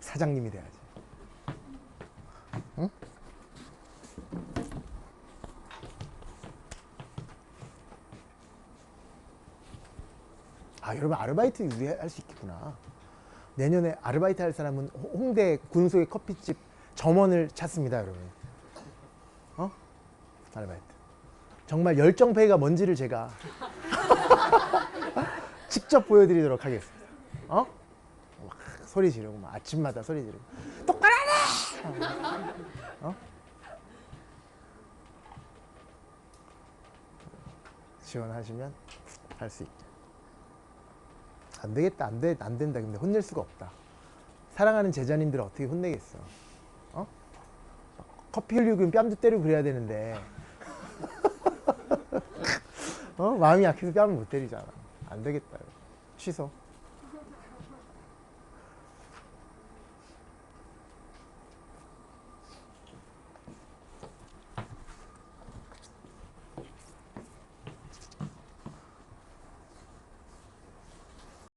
사장님이 돼야지. 응? 아 여러분 아르바이트 유리할 수 있겠구나. 내년에 아르바이트 할 사람은 홍- 홍대 군소의 커피집 점원을 찾습니다, 여러분. 어? 아르바이트. 정말 열정페이가 뭔지를 제가 직접 보여드리도록 하겠습니다. 어? 막 소리 지르고 막 아침마다 소리 지르고 똑바로 하네! 어? 지원하시면 할 수 있죠. 안 되겠다, 안 돼, 안 된다. 근데 혼낼 수가 없다. 사랑하는 제자님들 어떻게 혼내겠어? 어? 커피 흘리고 뺨도 때리고 그래야 되는데, 어? 마음이 약해서 뺨을 못 때리잖아. 안 되겠다. 취소.